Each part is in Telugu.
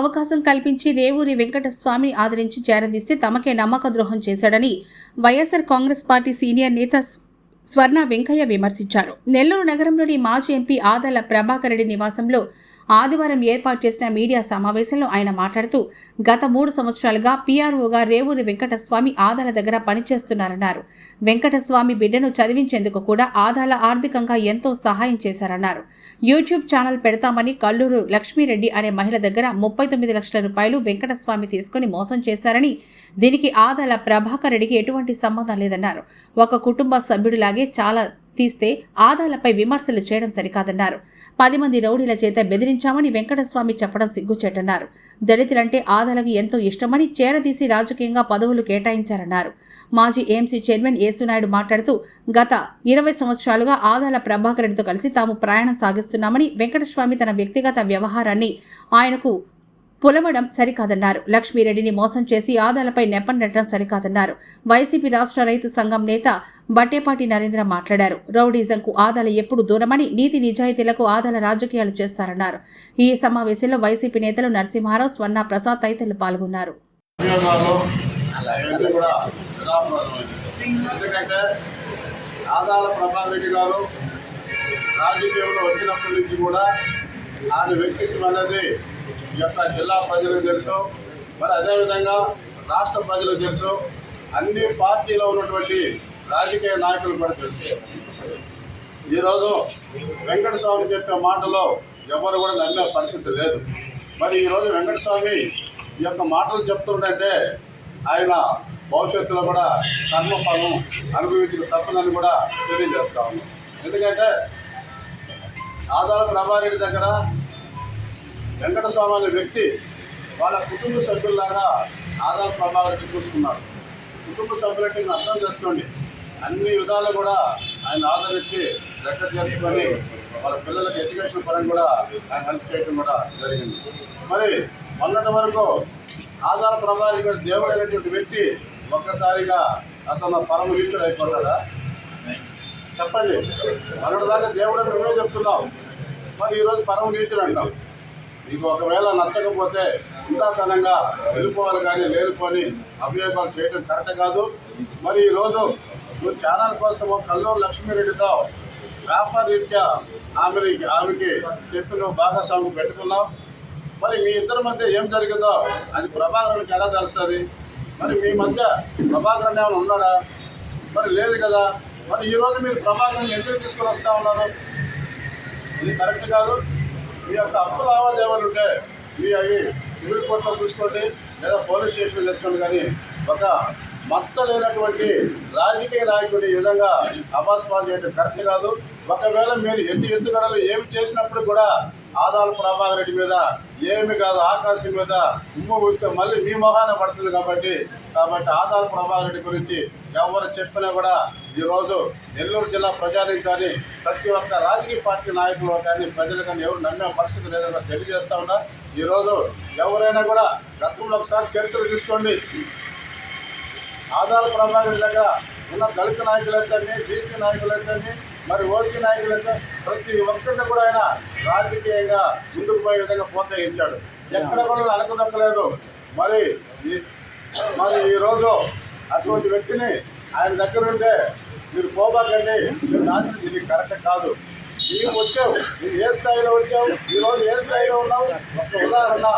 అవకాశం కల్పించి రేవూరి వెంకటస్వామి ఆదరించి చేరదీస్తే తమకే నమ్మక ద్రోహం చేశాడని వైఎస్సార్ కాంగ్రెస్ పార్టీ సీనియర్ నేత స్వర్ణ వెంకయ్య విమర్శించారు. నెల్లూరు నగరంలోని మాజీ ఎంపీ ఆదల ప్రభాకర్ రెడ్డి నివాసంలో ఆదివారం ఏర్పాటు చేసిన మీడియా సమావేశంలో ఆయన మాట్లాడుతూ గత మూడు సంవత్సరాలుగా పీఆర్ఓగా రేవూరి వెంకటస్వామి ఆదాల దగ్గర పనిచేస్తున్నారన్నారు. వెంకటస్వామి బిడ్డను చదివించేందుకు కూడా ఆదాల ఆర్థికంగా ఎంతో సహాయం చేశారన్నారు. యూట్యూబ్ ఛానల్ పెడతామని కల్లూరు లక్ష్మీరెడ్డి అనే మహిళ దగ్గర ముప్పై తొమ్మిది లక్షల రూపాయలు వెంకటస్వామి తీసుకుని మోసం చేశారని దీనికి ఆదాల ప్రభాకర్ రెడ్డికి ఎటువంటి సంబంధం లేదన్నారు. ఒక కుటుంబ సభ్యుడిలాగే చాలా తీస్తే ఆదాలపై విమర్శలు చేయడం సరికాదన్నారు. పది మంది రౌడీల చేత బెదిరించామని వెంకటస్వామి చెప్పడం సిగ్గుచేటన్నారు. దళితులంటే ఆదాలకు ఎంతో ఇష్టమని చేరదీసి రాజకీయంగా పదవులు కేటాయించారన్నారు. మాజీ ఏఎంసీ చైర్మన్ యేసునాయుడు మాట్లాడుతూ గత ఇరవై సంవత్సరాలుగా ఆదాల ప్రభాకర్ రెడ్డితో కలిసి తాము ప్రయాణం సాగిస్తున్నామని వెంకటస్వామి తన వ్యక్తిగత వ్యవహారాన్ని ఆయనకు పులవడం సరికాదన్నారు. లక్ష్మీరెడ్డిని మోసం చేసి ఆదాలపై నెప్పనెట్టడం సరికాదన్నారు. వైసీపీ రాష్ట్ర రైతు సంఘం నేత బట్టేపాటి నరేంద్ర మాట్లాడారు. రౌడీజంకు ఆదాల ఎప్పుడు దూరమని నీతి నిజాయితీలకు ఆదాల రాజకీయాలు చేస్తారన్నారు. ఈ సమావేశంలో వైసీపీ నేతలు నరసింహారావు స్వర్ణ ప్రసాద్ తదితరులు పాల్గొన్నారు. ఉద్యోగాలు అవన్నీ కూడా నిరాపరాధమైనవి ఎందుకంటే ఆదాల ప్రభాకర్ రెడ్డి గారు రాజకీయంలో వచ్చినప్పటి నుంచి కూడా ఆయన వ్యక్తిత్వం అనేది ఈ యొక్క జిల్లా ప్రజలకు తెలుసు. మరి అదేవిధంగా రాష్ట్ర ప్రజలకు తెలుసు. అన్ని పార్టీలో ఉన్నటువంటి రాజకీయ నాయకులు కూడా తెలుసు. ఈరోజు వెంకటస్వామి చెప్పే మాటలో ఎవరు కూడా నమ్మే పరిస్థితి లేదు. మరి ఈరోజు వెంకటస్వామి ఈ యొక్క మాటలు చెప్తుంటే ఆయన భవిష్యత్తులో కూడా కర్మఫలం అనుభవించడం తప్పదని కూడా తెలియజేస్తా ఉన్నాం. ఎందుకంటే ఆదాల ప్రభారెడ్డి దగ్గర వెంకటస్వామి అనే వ్యక్తి వాళ్ళ కుటుంబ సభ్యుల్లాగా ఆధార్ ప్రభారెడ్డి చూసుకున్నారు కుటుంబ సభ్యులంటే మీరు అర్థం చేసుకోండి అన్ని విధాలు కూడా ఆయన ఆదరించి దగ్గర చేసుకొని వాళ్ళ పిల్లలకు ఎడ్యుకేషన్ పరంగా కూడా ఆయన హెల్ప్ చేయడం కూడా జరిగింది. మరి మొన్నటి వరకు ఆధార ప్రభావి దేవుడు అనేటువంటి వ్యక్తి ఒక్కసారిగా అతను పరమ వీక్షుడు అయిపోతాడా? చెప్పండి. మొన్నటి దాకా దేవుడు మేమే చెప్తున్నాం. మరి ఈరోజు పరమ వీక్షుడు అంటాం. మీకు ఒకవేళ నచ్చకపోతే ఉందాతనంగా వెళ్ళిపోవాలి కానీ లేనిపోని అభియోగాలు చేయడం కరెక్ట్ కాదు. మరి ఈరోజు నువ్వు ఛానల్ కోసం కల్లూరు లక్ష్మీరెడ్డితో వ్యాపార రీత్యా ఆమెని ఆమెకి చెప్పి నువ్వు భాగస్వామి పెట్టుకున్నావు మరి మీ ఇద్దరి మధ్య ఏం జరిగిందో అది ప్రభాకరానికి ఎలా తెలుస్తుంది? మరి మీ మధ్య ప్రభాకరణ ఏమైనా ఉన్నాడా? మరి లేదు కదా. మరి ఈరోజు మీరు ప్రభాకరణ ఎందుకు తీసుకొని వస్తూ ఉన్నారు? ఇది కరెక్ట్ కాదు. మీ యొక్క అప్పు లావాదేవీలు ఉంటే మీ అవి సివిల్ కోర్టులో చూసుకోండి లేదా పోలీస్ స్టేషన్లో చేసుకోండి. కానీ ఒక మచ్చ లేనటువంటి రాజకీయ నాయకుడు ఈ విధంగా అపాస్పాలు చేయడం కరెక్ట్ కాదు. ఒకవేళ మీరు ఎన్ని ఎత్తుగడలు ఏమి చేసినప్పుడు కూడా ఆదాల ప్రభాకర్ రెడ్డి మీద ఏమి కాదు ఆకాశం మీద ఉమ్ము వస్తే మళ్ళీ మీ మొహాన పడుతుంది కాబట్టి కాబట్టి ఆదాల ప్రభాకర్ రెడ్డి గురించి ఎవరు చెప్పినా కూడా ఈరోజు నెల్లూరు జిల్లా ప్రజానికి కానీ ప్రతి ఒక్క రాజకీయ పార్టీ నాయకులు కానీ ప్రజలు కానీ ఎవరు నమ్మే పరిస్థితి లేదని తెలియజేస్తా ఉన్నా. ఈరోజు ఎవరైనా కూడా గతంలో ఒకసారి చరిత్ర తీసుకోండి ఆధార ప్రభావం దగ్గర ఉన్న దళిత నాయకులైతే బీసీ నాయకులైతే మరి ఓసీ నాయకులైతే ప్రతి ఒక్కరిని కూడా ఆయన రాజకీయంగా ముందుకు పోయే విధంగా ప్రోత్సహించాడు. ఎక్కడ కూడా అనకదక్కలేదు మరి ఈ- మరి ఈరోజు అటువంటి వ్యక్తిని ఆయన దగ్గర ఉంటే మీరు పోబాకండి మీరు నాశనం ఇది కరెక్ట్ కాదు. నీవు వచ్చావు నువ్వు ఏ స్థాయిలో వచ్చావు ఈ రోజు ఏ స్థాయిలో ఉన్నావు ఒక ఉదాహరణ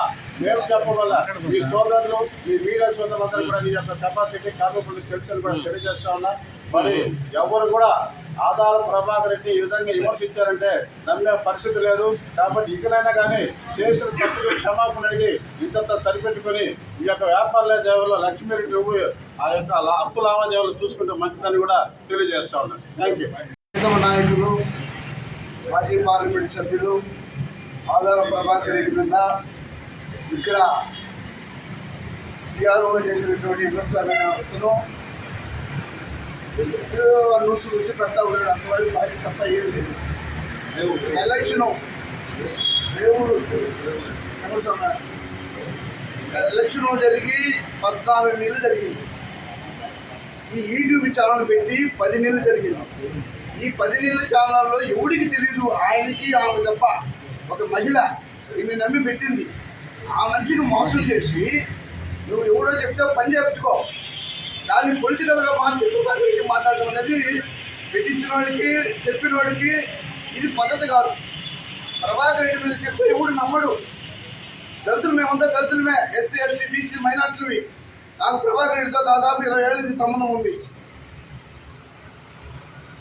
నేను చెప్పవల్ల మీ సోదరులు మీ మీడియా సోదరులందరూ కూడా నీ యొక్క కెపాసిటీ కార్మికులు తెలుసు కూడా తెలియజేస్తా ఉన్నా. మరి ఎవరు కూడా ఆధార ప్రభాకర్ రెడ్డి ఈ విధంగా విమర్శించారంటే నమ్మే పరిస్థితి లేదు. కాబట్టి ఇకనైనా కానీ చేసిన తప్పులు క్షమాపణ అడిగి ఇంతంత సరిపెట్టుకొని ఈ యొక్క వ్యాపార దేవలో లక్ష్మీరెడ్డి నువ్వు ఆ యొక్క అప్పు లావాదేవీలు చూసుకుంటే మంచిదని కూడా తెలియజేస్తా ఉన్నాను. థ్యాంక్ యూ నాయకులు మాజీ పార్లమెంట్ సభ్యులు ఆదాల ప్రభాకర్ రెడ్డి మీద ఇక్కడ టీఆర్ఓ చేసినటువంటి వ్యక్తులు న్యూస్ పెడతా ఉన్నాడు. అంతవరకు పార్టీ తప్ప ఏం లేదు. ఎలక్షను దేవుడు ఎలక్షన్ జరిగి పద్నాలుగు నెలలు జరిగింది. ఈ యూట్యూబ్ ఛానల్ పెట్టి పది నెలలు జరిగింది. ఈ పది నెలల ఛానల్లో ఎవడికి తెలియదు ఆయనకి ఆమె తప్ప ఒక మహిళ ఈమె నమ్మి పెట్టింది. ఆ మనిషిని మోసం చేసి నువ్వు ఎవడో చెప్తే పని చేపించుకో దాన్ని పొలిటికల్గా మార్చి చెప్పి మాట్లాడడం అనేది పెట్టించిన వాళ్ళకి చెప్పిన వాడికి ఇది పద్ధతి కాదు. ప్రభాకర్ రెడ్డి మీద చెప్తే ఎవడు నమ్మడు. దళితులు మేమంతా దళితులమే ఎస్సీ ఎస్టీ బీసీ మైనార్టీలవి. నాకు ప్రభాకర్ రెడ్డితో దాదాపు ఇరవై ఏళ్ళ నుంచి సంబంధం ఉంది.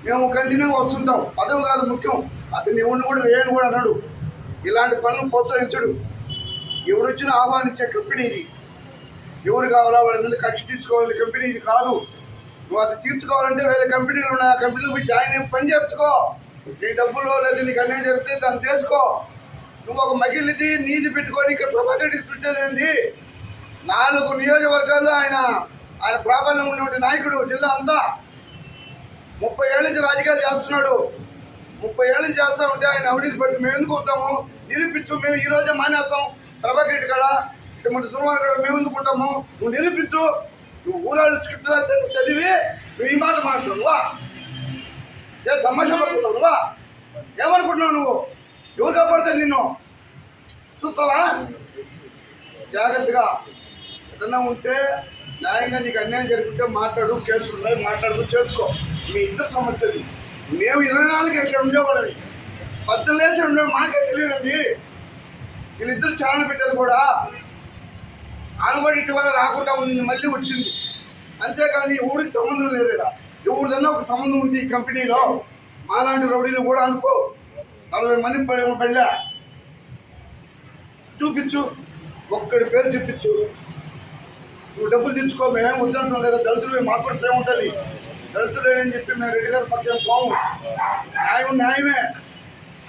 మేము కంటిన్యూగా వస్తుంటాం. పదవి కాదు ముఖ్యం. అతను ఎవరిని కూడా రేయని కూడా అన్నాడు ఇలాంటి పనులు ప్రోత్సహించడు. ఎవడొచ్చినా ఆహ్వానించే కంపెనీ ఇది. ఎవరు కావాలా వాళ్ళందరినీ ఖర్చు తీర్చుకోవాలి కంపెనీ ఇది కాదు. నువ్వు అది తీర్చుకోవాలంటే వేరే కంపెనీలు ఉన్నాయి. ఆ కంపెనీలు పోయి జాయిన్ అయ్యి పని చేర్చుకో నీ డబ్బులు లేదా నీకు అన్యాయం జరిగితే దాన్ని తీసుకో నువ్వు ఒక మగిలిది నీది పెట్టుకొని ఇక్కడ ప్రభాకర్ రెడ్డికి చుట్టేదేంది నాలుగు నియోజకవర్గాల్లో ఆయన ఆయన ప్రాబల్యం ఉన్నటువంటి నాయకుడు జిల్లా అంతా. ముప్పై ఏళ్ళ నుంచి రాజకీయాలు చేస్తున్నాడు. ముప్పై ఏళ్ళ నుంచి చేస్తా ఉంటే ఆయన అవినీతి పడి మేము ఎందుకు ఉంటాము? నిరూపించు మేము ఈ రోజే మానేస్తాం. ప్రభాకర్ రెడ్డి కాడ? ఇటువంటి దుర్మార్గం మేము ఎందుకుంటాము నువ్వు నిరూపించు. నువ్వు ఊరాళ్ళు స్క్రిప్ట్ రాస్తే నువ్వు చదివి నువ్వు ఈ మాట మాట్లాడువా ఏ తమాషా పడుతున్నావు ఏమనుకుంటున్నావు నువ్వు? ఎవరు కాపాడుతారు నిన్ను? చూస్తావా? జాగ్రత్తగా. ఏదన్నా ఉంటే న్యాయంగా నీకు అన్యాయం జరుగుతుంటే మాట్లాడు కేసులు ఉన్నాయి మాట్లాడుతూ చేసుకో. మీ ఇద్దరు సమస్యది. మేము ఇరవై నాలుగు ఎట్లా ఉండేవాళ్ళని పద్దెనిమిది లేచి ఉండే మాకే తెలియదండి. వీళ్ళిద్దరు ఛానల్ పెట్టేది కూడా ఆమె కూడా ఇటీవల రాకుండా ఉంది మళ్ళీ వచ్చింది. అంతేకాని ఊరికి సంబంధం లేదు ఇక్కడ ఎవరిదన్నా ఒక సంబంధం ఉంది ఈ కంపెనీలో. మాలాంటి రౌడీలు కూడా అనుకో. నలభై మంది ప- చూపించు. ఒక్కడి పేరు చూపించు నువ్వు డబ్బులు తెచ్చుకో మేమేం వద్దంటాం లేదా? దళితులు మాకు కూడా ప్రేమ ఉంటుంది. దళితులు అని చెప్పి మేము రెడ్డి గారు పక్కన పోము. న్యాయం న్యాయమే.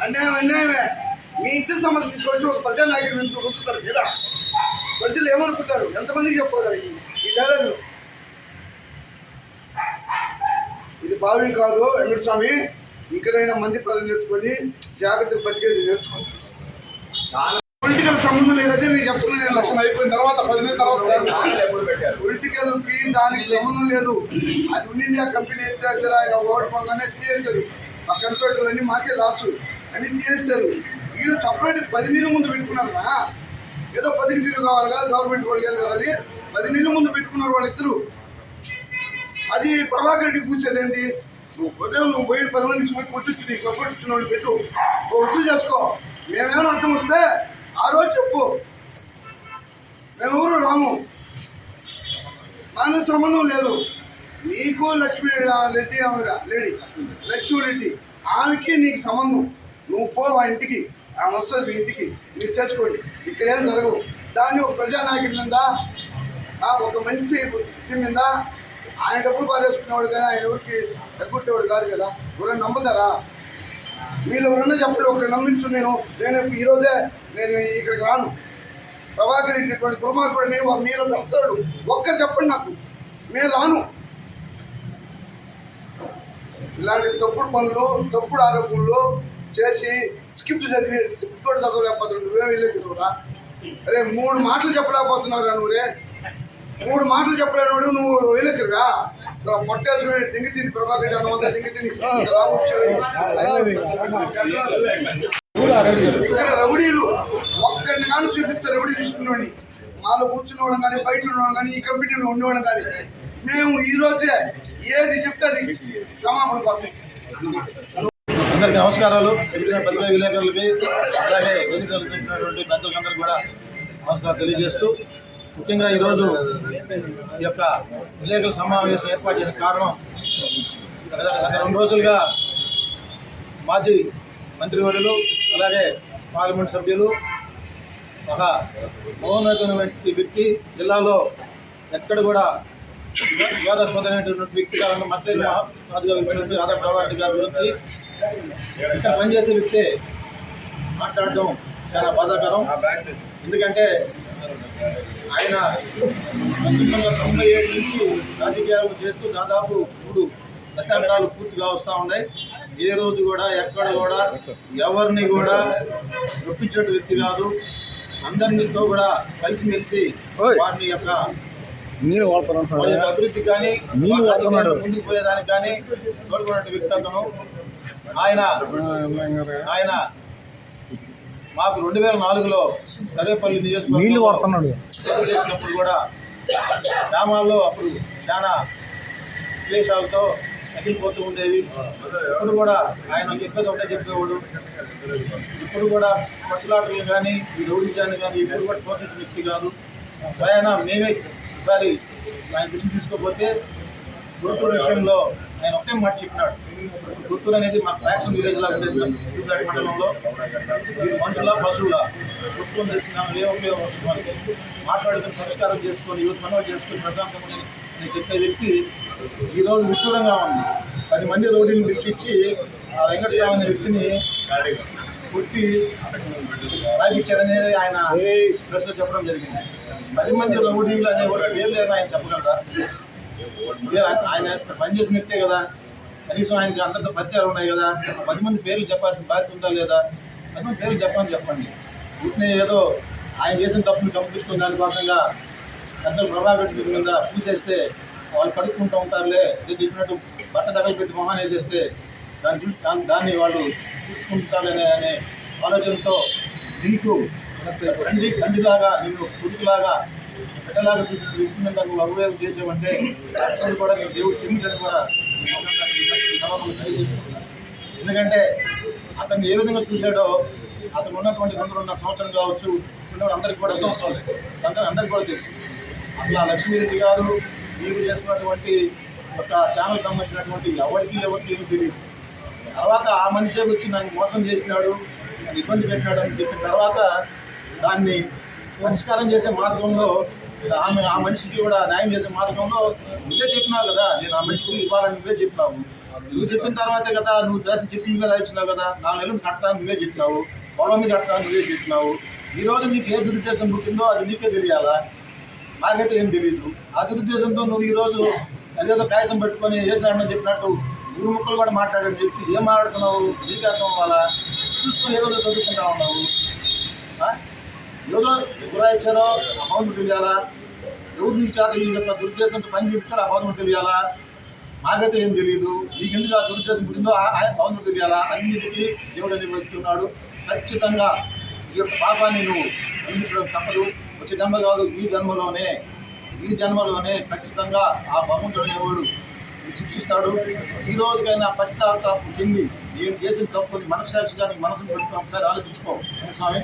అన్యాయం అన్యాయమే. మీ ఇద్దరు సమస్య తీసుకొచ్చి ఒక ప్రజా నాయకుడు ఎందుకు రుద్దుతారు ఇలా ప్రజలు ఏమనుకుంటారు? ఎంతమందికి చెప్పారు ఈ ఈ డైలాగ్ ఇది భావ్యం కాదు వెంకటస్వామి. ఇంకనైనా మంది పదవి నేర్చుకొని జాగ్రత్తగా బతికేది నేర్చుకో పొలిటికల్ సంబంధం లేదంటే నేను చెప్తున్నాను ఎలక్షన్ అయిపోయిన తర్వాత పది నెలల తర్వాత పొలిటికల్కి దానికి సంబంధం లేదు. అది ఉండింది ఆ కంపెనీ ఎత్తే దగ్గర ఆయన ఓటు పొందగానే తీసేశారు. ఆ కంప్యూటర్లు అన్ని మాకే లాసు అన్ని తీసేశారు. వీళ్ళు సపరేట్ పది నెలల ముందు పెట్టుకున్నారా? ఏదో పదికి తిరుగు కావాలి కదా గవర్నమెంట్ వాళ్ళు లేదు కదా అని. పది నెలల ముందు పెట్టుకున్నారు వాళ్ళిద్దరు. అది ప్రభాకర్ రెడ్డి కూర్చేది ఏంటి నువ్వు ఉదయం నువ్వు పోయి పది మంది పోయి కొట్టించు నీకు సపోర్ట్ ఇచ్చిన వాళ్ళు పెట్టు. వసూలు చేసుకో. మేమేమైనా అర్థం వస్తే ఆ రోజు చెప్పు. మేమెవరు రాము? నాకు సంబంధం లేదు. నీకు లక్ష్మీ రెడ్డి ఆమె లేడీ లక్ష్మీరెడ్డి ఆమెకి నీకు సంబంధం. నువ్వు పో ఆ ఇంటికి. ఆమె వస్తుంది మీ ఇంటికి మీరు చేసుకోండి ఇక్కడేం జరగవు. దాన్ని ఒక ప్రజానాయకుడి మీద ఒక మంచి ఇది మీద ఆయన డబ్బులు పారేసుకునేవాడు కానీ ఆయన ఎవరికి తగ్గుట్టేవాడు కాదు కదా. ఎవరైనా నమ్ముతారా? మీరు ఎవరన్నా చెప్పండి ఒకరు నమ్మించు నేను. నేను ఈరోజే నేను ఇక్కడికి రాను. ప్రభాకర్ ఇటువంటి దుర్మార్గుడిని వా- మీరు వస్తాడు ఒక్కరు చెప్పండి నాకు. నేను రాను. ఇలాంటి తప్పుడు పనులు తప్పుడు ఆరోపణలు చేసి స్క్రిప్ట్ చదివి స్క్రిప్ట్ కూడా చదవలేకపోతున్నావు నువ్వే వెళ్ళేట్టురా అరే మూడు మాటలు చెప్పలేకపోతున్నావురా నువ్వు రే మూడు మాటలు చెప్పలేనోడు నువ్వు వెళ్ళెక్కరుగా పొట్టేసుకుని దింగి తిని ప్రభాకర్ రెడ్డి అన్నమంతా దింగి తిని ఇక్కడ రౌడీలు ఒక్కడిని కానీ చూపిస్తారు రౌడీలు ఇస్తున్నోడిని మాలో కూర్చున్న వాళ్ళం కానీ బయట ఉన్నవాళ్ళం కానీ ఈ కంపెనీలో ఉండేవాళ్ళం కానీ మేము ఈ రోజే ఏది చెప్తే అది క్షమాపణ కోరుతాం. అందరికీ నమస్కారాలు. పెరిగిన పత్రికా విలేకరులకి అలాగే వేదికలు పెట్టినటువంటి పెద్దలందరికీ కూడా నమస్కారం తెలియజేస్తూ ముఖ్యంగా ఈరోజు ఈ యొక్క విలేకరుల సమావేశం ఏర్పాటు చేయడానికి కారణం గత గత రెండు రోజులుగా మాజీ మంత్రివర్యులు అలాగే పార్లమెంట్ సభ్యులు ఒక మౌనమైనటువంటి వ్యక్తి జిల్లాలో ఎక్కడ కూడా వివాదాస్పదమైనటువంటి వ్యక్తిగా ఉన్న మట్లేని మహారాజుగా వ్యక్తి ఆదా ప్రభారెడ్డి గారి గురించి ఇక్కడ పనిచేసే వ్యక్తే మాట్లాడడం చాలా బాధాకరం. ఎందుకంటే ఆయన పంతొమ్మిది వందల తొంభై ఏడు నుంచి రాజకీయాలు చేస్తూ దాదాపు మూడు దశాబ్దాలు పూర్తిగా వస్తూ ఉన్నాయి. ఏ రోజు కూడా ఎక్కడ కూడా ఎవరిని కూడా నొప్పించిన వ్యక్తి కాదు. అందరితో కూడా కలిసిమెలిసి వారిని యొక్క మీరు వాడుతున్నాను యొక్క అభివృద్ధి కానీ వాళ్ళ వాడుతున్నాడు. ముందుకు పోయేదానికి కానీ తోడ్పడిన వ్యక్తి అతను ఆయన ఆయన మాకు రెండు వేల నాలుగులో సర్వేపల్లి పోటీ చేసినప్పుడు కూడా గ్రామాల్లో అప్పుడు చాలా క్లేశాలతో తగిలిపోతూ ఉండేవి. ఇప్పుడు కూడా ఆయన చెప్పేది ఒకటే చెప్పేవాడు. ఇప్పుడు కూడా పట్టులాటలు కానీ ఈ రౌడీజాన్ని కానీ ఇప్పుడు కూడా పోషించిన వ్యక్తి కాదు. స్వయాన మేమే ఒకసారి ఆయన దృష్టి తీసుకోకపోతే గురుతూరు విషయంలో ఆయన ఒకటే మాట చెప్పినాడు. గురుతూరు అనేది మా ఫ్యాక్షన్ విలేజ్ లాగా ఉండేది మండలంలో. మనుషుల పశువుల గుర్తులు తెలిసిన ఏ ఉపయోగం మాట్లాడుకుని పరిష్కారం చేసుకొని యూత్ మనోజ్ చేసుకుని ప్రశాంతంగా నేను చెప్పే వ్యక్తి ఈరోజు విడ్డూరంగా ఉంది. పది మంది రోడ్డుని పిలిపించి ఆ వెంకటరావు అనే వ్యక్తిని కొట్టి రాయించారనేది ఆయన ప్రెస్లో చెప్పడం జరిగింది. పది మంది రౌడీలు అనే కూడా పేరు లేదా ఆయన చెప్పగలరా మీరు ఆయన- ఆయన పనిచేసిన వ్యక్తే కదా? కనీసం ఆయనకి అందరితో పరిచయాలు ఉన్నాయి కదా? పది మంది పేర్లు చెప్పాల్సిన బాధ్యత ఉందా లేదా? పది మంది పేర్లు చెప్పని చెప్పండి. వీటిని ఏదో ఆయన చేసిన తప్పుని కప్పించుకున్న దానికోసంగా పెద్దలు ప్రభావిత మీద పూసేస్తే వాళ్ళు కడుక్కుంటూ ఉంటారులే ఇది చెప్పినట్టు బట్ట దగ్గర పెట్టి మొహాన్ని వేసేస్తే దాని చూసి దాన్ని వాళ్ళు చూసుకుంటారనే అనే ఆలోచనతో మీకు తండ్రి తండ్రిలాగా నేను కొడుకులాగా బిడ్డలాగా చూసిన వ్యక్తి మీద నువ్వు అభివేగం చేసావంటే అతను కూడా నేను దేవుడు క్షమించని కూడా ఎందుకంటే అతన్ని ఏ విధంగా చూశాడో అతను ఉన్నటువంటి రెండున్నర సంవత్సరం కావచ్చు ఉన్నవాడు అందరికీ కూడా తెలుసు. అందరూ అందరికీ కూడా తెలుసు. అట్లా లక్ష్మీరెడ్డి గారు మీరు చేసినటువంటి ఒక ఛానల్ సంబంధించినటువంటి ఎవరికి ఎవరికి ఏమి తెలియదు. తర్వాత ఆ మనిషే వచ్చి నన్ను మోసం చేసినాడు నన్ను ఇబ్బంది పెట్టాడు అని చెప్పిన తర్వాత దాన్ని పరిష్కారం చేసే మార్గంలో ఆమె ఆ మనిషికి కూడా న్యాయం చేసే మార్గంలో నువ్వే చెప్పినావు కదా నేను ఆ మనిషికి ఇవ్వాలని నువ్వే చెప్పినావు. నువ్వు చెప్పిన తర్వాతే కదా నువ్వు చేసి చెప్పింది కదా ఇచ్చినావు కదా నాలుగు నెలలు కడతాను నువ్వే చెప్పినావు. పొలం మీద కడతాను నువ్వే చెప్పినావు. ఈరోజు నీకు ఏ దురుద్దేశం పుట్టిందో అది నీకే తెలియాలా? నాకైతే ఏం తెలియదు ఆ దురుద్దేశంతో నువ్వు ఈరోజు అదేదో ప్రయత్నం పెట్టుకొని చేసినాడని చెప్పినట్టు గురు ముక్కలు కూడా మాట్లాడని చెప్పి ఏం మాట్లాడుతున్నావు? నీకు అర్థం అవ్వాలా? చూసుకొని ఏదో చదువుకుంటా ఉన్నావు. ఏదో గురాయిచ్చారో ఆ పవన్ తెలియాలా? ఎవరు నీకు ఈ యొక్క దురుద్దేశంతో పని చెప్తారో ఆ పవన్ తెలియాలా? నాకైతే ఏం తెలియదు మీకు ఎందుకు ఆ దురుద్దేశం పుట్టిందో ఆ తెలియాలా? అన్నిటికీ దేవుడు అని ఖచ్చితంగా ఈ యొక్క పాపాన్ని నువ్వు అందించడం తప్పదు. వచ్చే జన్మ కాదు ఈ జన్మలోనే. ఈ జన్మలోనే ఖచ్చితంగా ఆ భగవంతుడు అనేవాడు శిక్షిస్తాడు. ఈ రోజుకైనా పశ్చాత్తాపం చెంది నేను చేసిన తప్పుని మనసాక్షిగా నీకు మనసును పెట్టుకో ఒకసారి ఆలోచించుకో. స్వామి?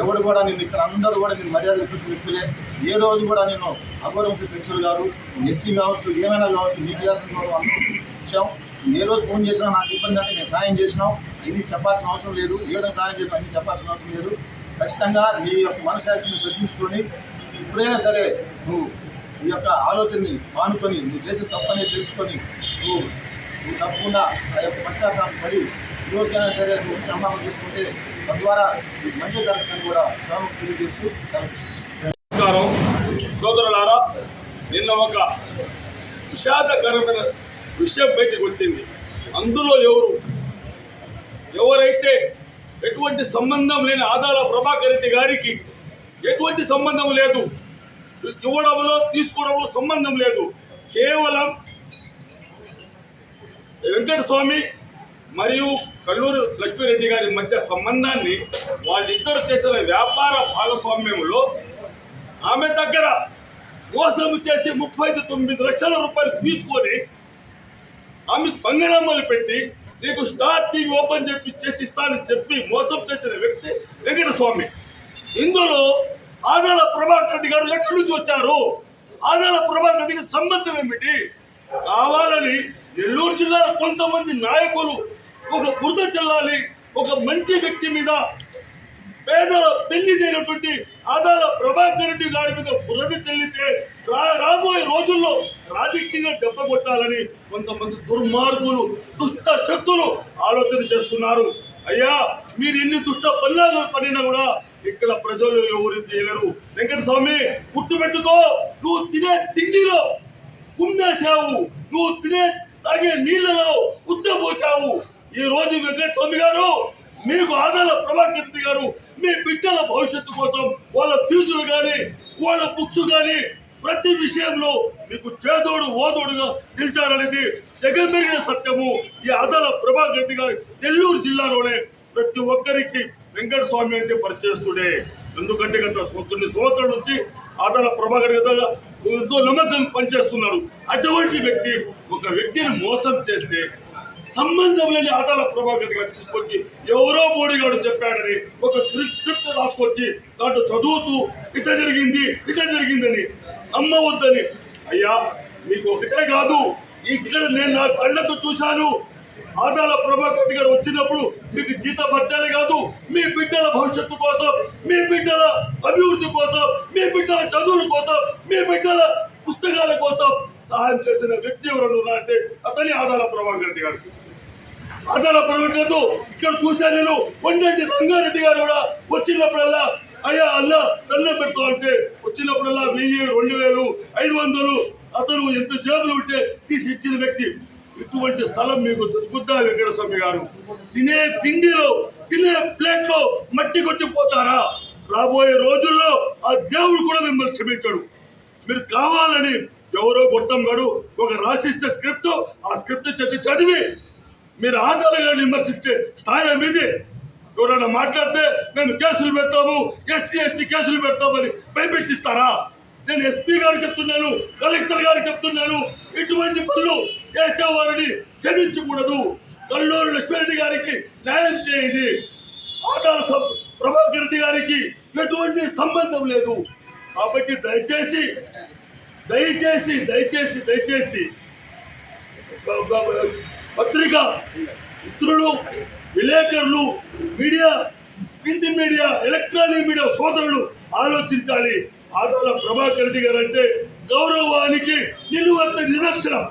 ఎవడు కూడా నేను ఇక్కడ అందరూ కూడా నేను మర్యాద చూసిన వ్యక్తులే ఏ రోజు కూడా నేను అగౌరవం వ్యక్తులు గారు ఎస్సీ కావచ్చు ఏమైనా కావచ్చు నీకు చేసిన అందరూ ఇచ్చాం ఏ రోజు ఫోన్ చేసినా నాకు ఇబ్బంది అంటే నేను సాయం చేసినాం. ఇది చెప్పాల్సిన అవసరం లేదు. ఏదో సాయం చేసినా అన్ని చెప్పాల్సిన అవసరం లేదు. ఖచ్చితంగా నీ యొక్క మనసాక్షిని ప్రశ్నించుకొని ఎప్పుడైనా సరే నువ్వు నీ యొక్క ఆలోచనని మానుకొని నువ్వు చేసిన తప్పనే తెలుసుకొని నువ్వు నువ్వు తప్పకుండా ఆ యొక్క పశ్చాత్తాపడి పడి సరే నువ్వు క్షమాపణ చేసుకుంటే తద్వారా మంచి కూడా నమస్కారం. సోదరులారా నిన్న ఒక విషాదకరమైన విషయం బయటకు వచ్చింది. అందులో ఎవరు? ఎవరైతే ఎటువంటి సంబంధం లేని ఆదాల ప్రభాకర్ రెడ్డి గారికి ఎటువంటి సంబంధం లేదు? ఇవ్వడంలో తీసుకోవడంలో సంబంధం లేదు. కేవలం వెంకటస్వామి మరియు కల్లూరు లక్ష్మీరెడ్డి గారి మధ్య సంబంధాన్ని వాళ్ళిద్దరు చేసిన వ్యాపార భాగస్వామ్యంలో ఆమె దగ్గర మోసం చేసి ముప్పై తొమ్మిది లక్షల రూపాయలు తీసుకొని ఆమె పంగనమ్మలు పెట్టి నీకు స్టార్ టీవీ ఓపెన్ చెప్పి చేసి ఇస్తానని చెప్పి మోసం చేసిన వ్యక్తి వెంకటస్వామి. ఇందులో ఆదాల ప్రభాకర్ రెడ్డి గారు ఎక్కడి నుంచి వచ్చారు? ఆదాల ప్రభాకర్ రెడ్డికి సంబంధం ఏమిటి? కావాలని నెల్లూరు జిల్లాలో కొంతమంది నాయకులు ఒక బురద చల్లాలి. ఒక మంచి వ్యక్తి మీద పేదల పెళ్ళి చేయనటువంటి ఆదాల ప్రభాకర్ రెడ్డి గారి మీద బురద చెల్లితే రా రాబోయే రోజుల్లో రాజకీయంగా దెబ్బ కొట్టాలని కొంతమంది దుర్మార్గులు దుష్ట శక్తులు ఆలోచన చేస్తున్నారు. అయ్యా మీరు ఎన్ని దుష్ట పన్నాగాలు పడినా కూడా ఇక్కడ ప్రజలు ఎవరు చేయలేరు వెంకట స్వామి గుర్తుపెట్టుకో నువ్వు తినే తిండిలో కుమ్మేశావు నువ్వు తినే తాగే నీళ్ళలో ఉచ్చబోసావు ఈ రోజు వెంకట స్వామి గారు మీకు ఆదాల ప్రభాకీర్తి గారు మీ బిడ్డల భవిష్యత్తు కోసం వాళ్ళ ఫీజులు కానీ వాళ్ళ బుక్స్ కానీ ప్రతి విషయంలో మీకు చేదోడు ఓదోడుగా నిలిచారనేది జగమెరిగిన సత్యము. ఈ ఆదాల ప్రభాకర్ రెడ్డి గారు నెల్లూరు జిల్లాలోనే ప్రతి ఒక్కరికి వెంకట స్వామి అంటే పరిచయస్తుడే. ఎందుకంటే గత కొన్ని సంవత్సరాల నుంచి ఆదాల ప్రభాకర్ గత ఎంతో నమ్మకం పనిచేస్తున్నాడు. అటువంటి వ్యక్తి ఒక వ్యక్తిని మోసం చేస్తే సంబంధం లేని ఆదాల ప్రభాకర్ గారు తీసుకొచ్చి ఎవరో బోడిగాడు చెప్పాడని ఒక స్క్రిప్ట్ రాసుకొచ్చి దాంట్లో చదువుతూ ఇట జరిగింది ఇట జరిగిందని అమ్మవద్దని అయ్యా మీకు ఒకటే కాదు ఇక్కడ నేను నా కళ్ళతో చూశాను. ఆదాల ప్రభాకర్ గారు వచ్చినప్పుడు మీకు జీత భత్యాలే కాదు మీ బిడ్డల భవిష్యత్తు కోసం మీ బిడ్డల అభివృద్ధి కోసం మీ బిడ్డల చదువుల కోసం మీ బిడ్డల పుస్తకాల కోసం సహాయం చేసిన వ్యక్తి ఎవరైనా అంటే అతని ఆదాల ప్రభాకర్ రెడ్డి గారు. ఆదాల ప్రభాకర్ గారు ఇక్కడ చూశాను నేను కొండరెడ్డి రంగారెడ్డి గారు కూడా వచ్చినప్పుడల్లా అయ్యా అల్ల దండం పెడతా ఉంటే వచ్చినప్పుడల్లా వెయ్యి రెండు వేలు ఐదు వందలు అతను ఎంత జేబులు ఉంటే తీసి ఇచ్చిన వ్యక్తి. ఇటువంటి స్థలం మీకు దొరుకుద్దా వెంకటస్వామి గారు. తినే తిండిలో తినే ప్లేట్లో మట్టి కొట్టిపోతారా? రాబోయే రోజుల్లో ఆ దేవుడు కూడా మిమ్మల్ని క్షమించాడు. మీరు కావాలని ఎవరో గొట్టం గడు ఒక రాసిస్తే స్క్రిప్ట్ ఆ స్క్రిప్ట్ చదివి చదివి మీరు ఆధార గారిని విమర్శించే స్థాయి మీది. ఎవరైనా మాట్లాడితే మేము కేసులు పెడతాము ఎస్సీ ఎస్టీ కేసులు పెడతామని భయపెట్టిస్తారా? నేను ఎస్పీ గారు చెప్తున్నాను కలెక్టర్ గారు చెప్తున్నాను ఇటువంటి పనులు చేసేవారిని క్షమించకూడదు. కల్లూరు లక్ష్మీరెడ్డి గారికి న్యాయం చేయండి. ఆధార ప్రభాకర్ రెడ్డి గారికి ఎటువంటి సంబంధం లేదు. కాబట్టి దయచేసి దయచేసి దయచేసి దయచేసి. పత్రిక మిత్రులు విలేకరులు media print media electronic media సోదరులు ఆలోచించాలి. ఆదాల ప్రభాకర్ రెడ్డి గారు అంటే గౌరవానికి నిలువంత నిదర్శనం.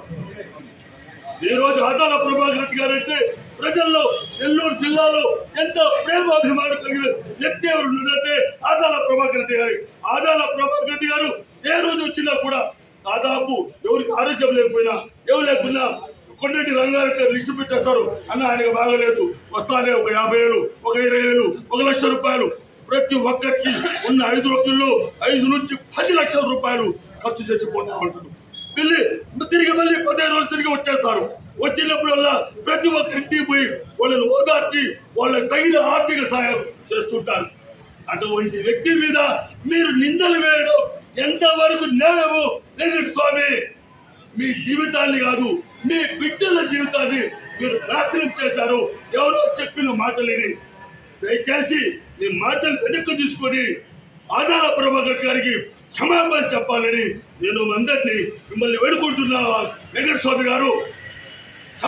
ఈ రోజు ఆదాల ప్రభాకర్ రెడ్డి గారు అంటే ప్రజల్లో నెల్లూరు జిల్లాలో ఎంత ప్రేమాభిమానం కలిగిన వ్యక్తి ఎవరు ఉన్నారంటే ఆదాల ప్రభాకర్ రెడ్డి గారు. ఆదాల ప్రభాకర్ రెడ్డి గారు ఏ రోజు వచ్చినా కూడా దాదాపు ఎవరికి ఆరోగ్యం లేకపోయినా ఏమి లేకున్నా కొండటి రంగారెడ్డి గారు లిస్టు పెట్టేస్తారు అన్న ఆయనకు బాగలేదు. వస్తానే ఒక యాభై వేలు ఒక ఇరవై వేలు ఒక లక్ష రూపాయలు. ప్రతి ఒక్కరికి ఉన్న ఐదు రోజుల్లో ఐదు నుంచి పది లక్షల రూపాయలు ఖర్చు చేసి పోతా ఉంటారు. వెళ్ళి తిరిగి మళ్ళీ పదిహేను రోజులు తిరిగి వచ్చేస్తారు. వచ్చినప్పుడల్లా ప్రతి ఒక్క పోయి వాళ్ళని ఓదార్చి వాళ్ళకి తగిన ఆర్థిక సాయం చేస్తుంటారు. అటువంటి వ్యక్తి మీద మీరు నిందలు వేయడం ఎంతవరకు న్యాయము వెంకట స్వామి. మీ జీవితాన్ని కాదు మీ బిడ్డల జీవితాన్ని మీరు నాశనం చేశారు. ఎవరో చెప్పిన మాటలేని. దయచేసి మీ మాటలు వెనక్కి తీసుకొని ఆధార ప్రభాకర్ గారికి క్షమాపణ చెప్పాలని నేను అందరినీ మిమ్మల్ని వేడుకుంటున్నా. వెంకట స్వామి గారు